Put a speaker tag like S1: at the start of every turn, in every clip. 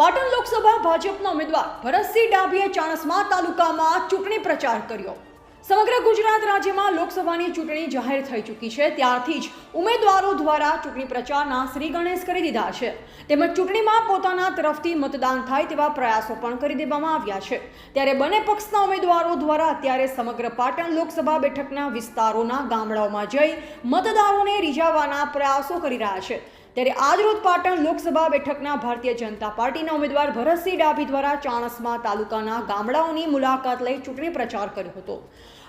S1: પાટણ લોકસભા ભાજપના ઉમેદવાર ભરતસિંહ ડાભીએ ચાણસ્મા તાલુકામાં ચૂંટણી પ્રચાર કર્યો. સમગ્ર ગુજરાત રાજ્યમાં લોકસભાની ચૂંટણી જાહેર થઈ ચૂકી છે. ત્યારથી જ ઉમેદવારો દ્વારા ચૂંટણી પ્રચારના શ્રી ગણેશ કરી દીધા છે. તેમજ ચૂંટણીમાં પોતાના તરફથી મતદાન થાય તેવા પ્રયાસો પણ કરી દેવામાં આવ્યા છે. ત્યારે બંને પક્ષના ઉમેદવારો દ્વારા અત્યારે સમગ્ર પાટણ લોકસભા બેઠકના વિસ્તારોના ગામડાઓમાં જઈ મતદારોને રીઝાવવાના પ્રયાસો કરી રહ્યા છે. ત્યારે આજરોજ પાટણ લોકસભા બેઠકના ભારતીય જનતા પાર્ટીના ઉમેદવાર ભરતસિંહ ડાભી દ્વારા ચાણસ્મા તાલુકાના ગામડાઓની મુલાકાત લઈ ચૂંટણી પ્રચાર કર્યો હતો.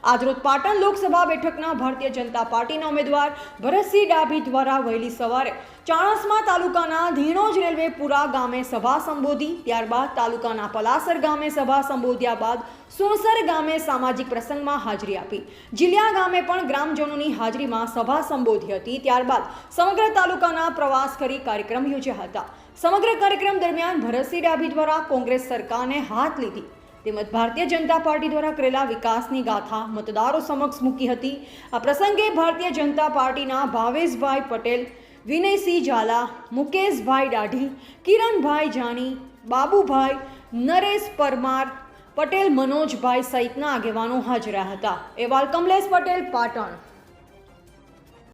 S1: આજરોજ પાટણ લોકસભા બેઠકના ભારતીય જનતા પાર્ટીના ઉમેદવાર ભરતસિંહ ડાભી દ્વારા વહેલી સવારે ચાણસ્મા તાલુકાના ધીણોજ રેલવેપુરા ગામે સભા સંબોધી, ત્યારબાદ તાલુકાના પલાસર ગામે સભા સંબોધ્યા બાદ સુણસર ગામે સામાજિક પ્રસંગમાં હાજરી આપી. જિલ્લા ગામે પણ ગ્રામજનોની હાજરીમાં સભા સંબોધી હતી, ત્યારબાદ સમગ્ર તાલુકાના પ્રવાસ કરી કાર્યક્રમ યોજ્યા હતા. સમગ્ર કાર્યક્રમ દરમિયાન ભરતસિંહ ડાભી દ્વારા કોંગ્રેસ સરકારને હાથ લીધી. તેમજ ભારતીય જનતા પાર્ટી દ્વારા કરેલા વિકાસની ગાથા મતદારો સમક્ષ મૂકી હતી. આ પ્રસંગે ભારતીય જનતા પાર્ટીના ભાવેશભાઈ પટેલ, વિનયસિંહ ઝાલા, મુકેશભાઈ દાઢી કિરણભાઈ જાની, બાબુભાઈ, નરેશ પરમાર, પટેલ, મનોજભાઈ સહિતના આગેવાનો હાજર હતા. એવાલ કમલેશ પટેલ, પાટણ.